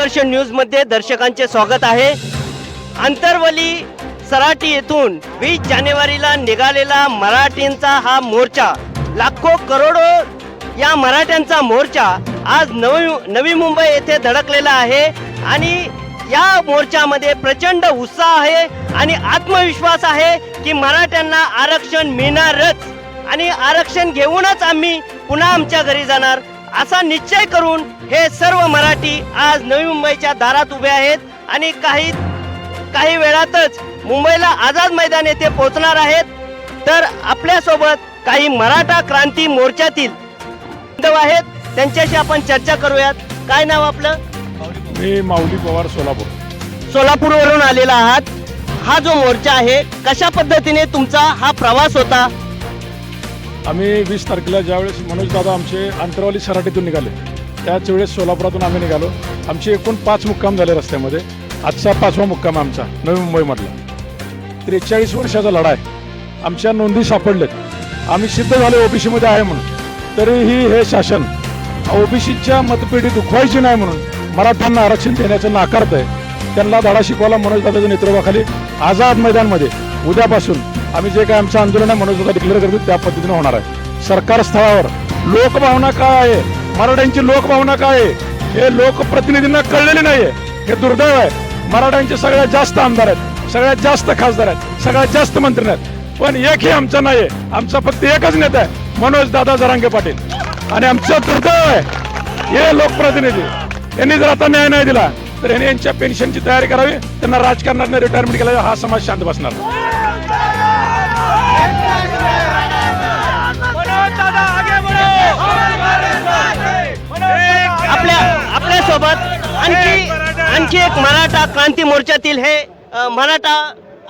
संघर्ष न्यूजमध्ये दर्शकांचे स्वागत आहे. आंतरवली सराटी येथून वीस जानेवारीला निघालेला मराठींचा हा मोर्चा लाखो करोडो या मराठ्यांचा मोर्चा आज नवी नवी मुंबई येथे धडकलेला आहे आणि या मोर्चामध्ये प्रचंड उत्साह आहे आणि आत्मविश्वास आहे की मराठ्यांना आरक्षण मिळणारच. आणि आरक्षण घेऊनच आम्ही पुन्हा आमच्या घरी जाणार. असा निश्चय करून हे सर्व मराठी आज नवी मुंबईच्या दारात उभे आहेत आणि काही काही वेळातच मुंबईला आझाद मैदान येथे पोहोचणार आहेत. तर आपल्यासोबत काही मराठा क्रांती मोर्चातील आहेत. त्यांच्याशी आपण चर्चा करूयात. काय नाव आपलं? मी माऊली पवार सोलापूर. सोलापूरवरून आलेला आहात. हा जो मोर्चा आहे कशा पद्धतीने तुमचा हा प्रवास होता? आम्ही वीस तारखेला ज्यावेळेस मनोजदादा आमचे अंतरवाली सराटीतून निघाले त्याच वेळेस सोलापुरातून आम्ही निघालो. आमचे एकूण पाच मुक्काम झाले रस्त्यामध्ये. आजचा पाचवा मुक्काम आहे आमचा नवी मुंबईमधला. त्रेचाळीस वर्षाचा लढा आहे. आमच्या नोंदी सापडल्यात. आम्ही सिद्ध झाले ओबीसीमध्ये आहे म्हणून. तरीही हे शासन ओबीसीच्या मतपेढी दुखवायची नाही म्हणून मराठ्यांना आरक्षण देण्याचं नाकारत आहे त्यांना धडा शिकवायला मनोजदादाच्या नेतृत्वाखाली आझाद मैदानमध्ये उद्यापासून आम्ही जे काय आमचं आंदोलन आहे मनोज डिक्लेअर करतो त्या पद्धतीनं होणार आहे. सरकार स्थळावर लोकभावना काय आहे? मराठ्यांची लोकभावना काय आहे? हे लोकप्रतिनिधींना कळलेली नाहीये. हे दुर्दैव आहे. मराठ्यांचे सगळ्यात जास्त आमदार आहेत. सगळ्यात जास्त खासदार आहेत. सगळ्यात जास्त मंत्री आहेत. पण एकही आमचा नाही आमचा फक्त एकच नेता आहे. मनोज दादा जरांगे पाटील. आणि आमचं दुर्दैव आहे. हे लोकप्रतिनिधी. यांनी जर आता न्याय नाही दिला तर यांनी यांच्या पेन्शनची तयारी करावी. त्यांना राजकारणात रिटायरमेंट केला हा समाज शांत बसणार. आपल्या आपल्यासोबत आणखी आणखी एक मराठा क्रांती मोर्चातील हे अ, मराठा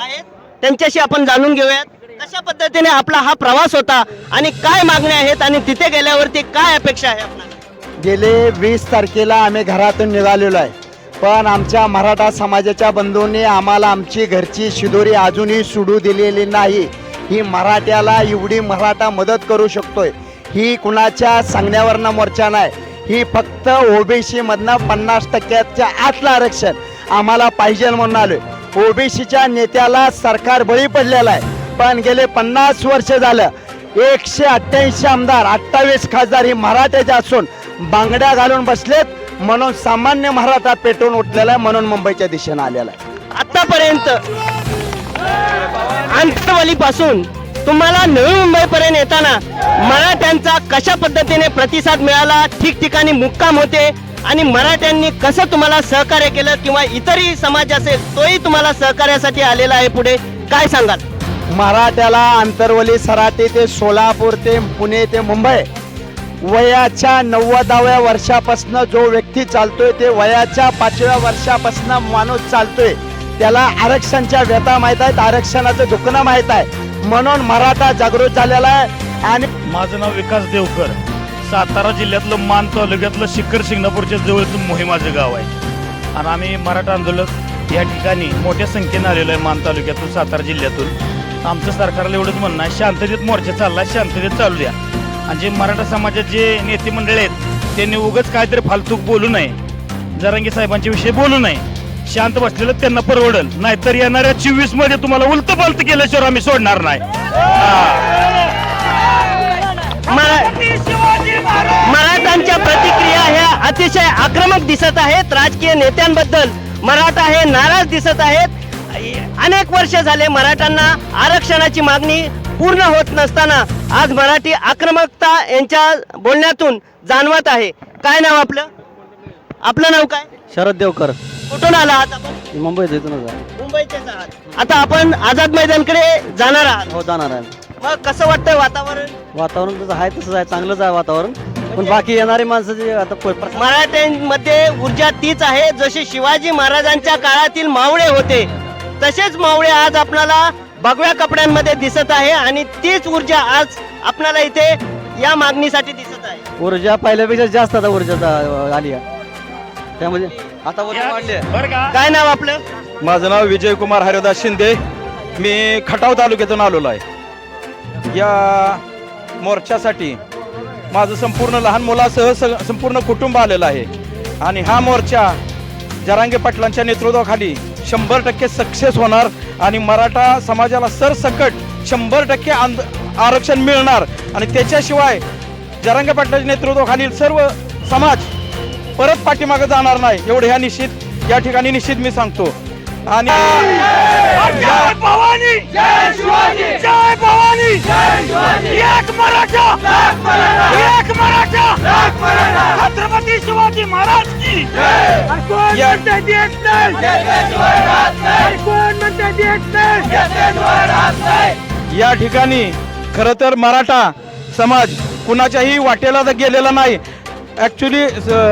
आहेत. त्यांच्याशी आपण जाणून घेऊयात. कशा पद्धतीने आपला हा प्रवास होता आणि काय मागण्या आहेत आणि तिथे गेल्यावरती काय अपेक्षा आहे आपल्याला? गेले वीस तारखेला आम्ही घरातून निघालेलो आहे. पण आमच्या मराठा समाजाच्या बंधूंनी आम्हाला आमची घरची शिदोरी अजूनही सोडू दिलेली नाही. ही मराठ्याला एवढी मराठा मदत करू शकतोय. ही कुणाच्या सांगण्यावरनं मोर्चा नाही. ही फक्त ओबीसी मधनं पन्नास टक्क्याच्या आतलं आरक्षण आम्हाला पाहिजे म्हणून आलोय. ओबीसीच्या नेत्याला सरकार बळी पडलेला आहे. पण गेले पन्नास वर्ष झालं. एकशे अठ्ठ्याऐंशी आमदार अठ्ठावीस खासदार ही मराठ्याचे असून बांगड्या घालून बसलेत म्हणून सामान्य मराठा पेटून उठलेला आहे म्हणून मुंबईच्या दिशेनं आलेला आहे. आतापर्यंत अंतरवालीपासून तुम्हाला नवी मुंबईपर्यंत येताना मराठ्यांचा कशा पद्धतीने प्रतिसाद मिळाला ठिकठिकाणी मुक्काम होते आणि मराठ्यांनी कसं तुम्हाला सहकार्य केलं किंवा इतरही समाज असेल तोही तुम्हाला सहकार्यासाठी आलेला आहे पुढे. काय सांगाल? मराठ्याला आंतरवली सराटी ते सोलापूर ते पुणे ते मुंबई वयाच्या नव्वदाव्या वर्षापासनं जो व्यक्ती चालतोय ते वयाच्या पाचव्या वर्षापासून माणूस चालतोय. त्याला आरक्षणच्या व्यथा माहीत आहेत आरक्षणाचं दुखणं माहीत आहे. म्हणून मराठा जागृत झालेला आहे. आणि माझं नाव विकास देवकर. सातारा जिल्ह्यातलं मान तालुक्यातलं शिखर शिंगणापूरच्या जवळचं मोहिमाचं गाव आहे. आणि आम्ही मराठा आंदोलक या ठिकाणी मोठ्या संख्येनं आलेलो आहे मान तालुक्यातून सातारा जिल्ह्यातून. आमचं सरकारला एवढंच म्हणणं आहे शांततेत मोर्चा चालला शांततेत चालू द्या. आणि जे मराठा समाजात जे नेते मंडळी आहेत त्यांनी उगाच काहीतरी फालतूक बोलू नये. जरांगी साहेबांच्या विषयी बोलू नये. शांत बसलेलं त्यांना परवडल. नाहीतर येणाऱ्या चोवीसमध्ये तुम्हाला उलट पालत केल्याशिवाय आम्ही सोडणार नाही. मराठांच्या प्रतिक्रिया ह्या अतिशय आक्रमक दिसत आहेत. राजकीय नेत्यांबद्दल मराठा हे नाराज दिसत आहेत. अनेक वर्ष झाले मराठ्यांना आरक्षणाची मागणी पूर्ण होत नसताना आज मराठी आक्रमकता यांच्या बोलण्यातून जाणवत आहे. काय नाव आपलं? आपलं नाव काय? शरद देवकर. कुठून आला आहात आपण? मुंबईत इथूनच आहे. मुंबईचेच आहात. आता आपण आझाद मैदानकडे जाणार आहात. हो जाणार आहे. मग कसं वाटतंय वातावरण? वातावरण तसं आहे तसंच आहे. चांगलंच आहे वातावरण. पण बाकी येणारी माणसं जे आता प- प्र- मराठ्यांमध्ये ऊर्जा तीच आहे जशी शिवाजी महाराजांच्या काळातील मावळे होते तसेच मावळे आज आपल्याला भगव्या कपड्यांमध्ये दिसत आहे आणि तीच ऊर्जा आज आपल्याला इथे या मागणीसाठी दिसत आहे. ऊर्जा पहिल्यापेक्षा जास्त आता ऊर्जा जा- आली आहे. त्यामध्ये आता ऊर्जा वाढली बरं का? काय नाव आपलं? माझं नाव विजयकुमार हरिदास शिंदे. मी खटाव तालुक्यातून आलेलो आहे. या मोर्चासाठी माझं संपूर्ण लहान मुलासह स संपूर्ण कुटुंब आलेलं आहे. आणि हा मोर्चा जरांगे पाटलांच्या नेतृत्वाखाली शंभर टक्के सक्सेस होणार आणि मराठा समाजाला सरसकट शंभर टक्के आंद आरक्षण मिळणार. आणि त्याच्याशिवाय जरांगे पाटलाच्या नेतृत्वाखालील सर्व समाज परत पाठीमागे जाणार नाही. एवढं ह्या निश्चित या ठिकाणी निश्चित मी सांगतो. आणि जय भवानी! जय शिवाजी! जय भवानी! जय शिवाजी! एक मराठा! एक मराठा! छत्रपती शिवाजी महाराज की कोण या- म्हणते देत नाही? कोण म्हणते देत नाही? या ठिकाणी खरं तर मराठा समाज कुणाच्याही वाटेला जर गेलेला नाही. ॲक्च्युली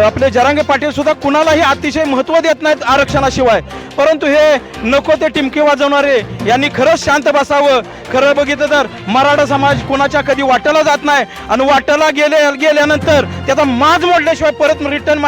आपले जरांगे पाटील सुद्धा कुणालाही अतिशय महत्त्व देत नाहीत आरक्षणाशिवाय. परंतु हे नको ते टिमके वाजवणारे यांनी खरंच शांत बसावं. खरं बघितलं तर मराठा समाज कुणाच्या कधी वाटेला जात नाही. आणि वाटेला गेले गेल्यानंतर त्याचा माज मोडल्याशिवाय परत रिटर्न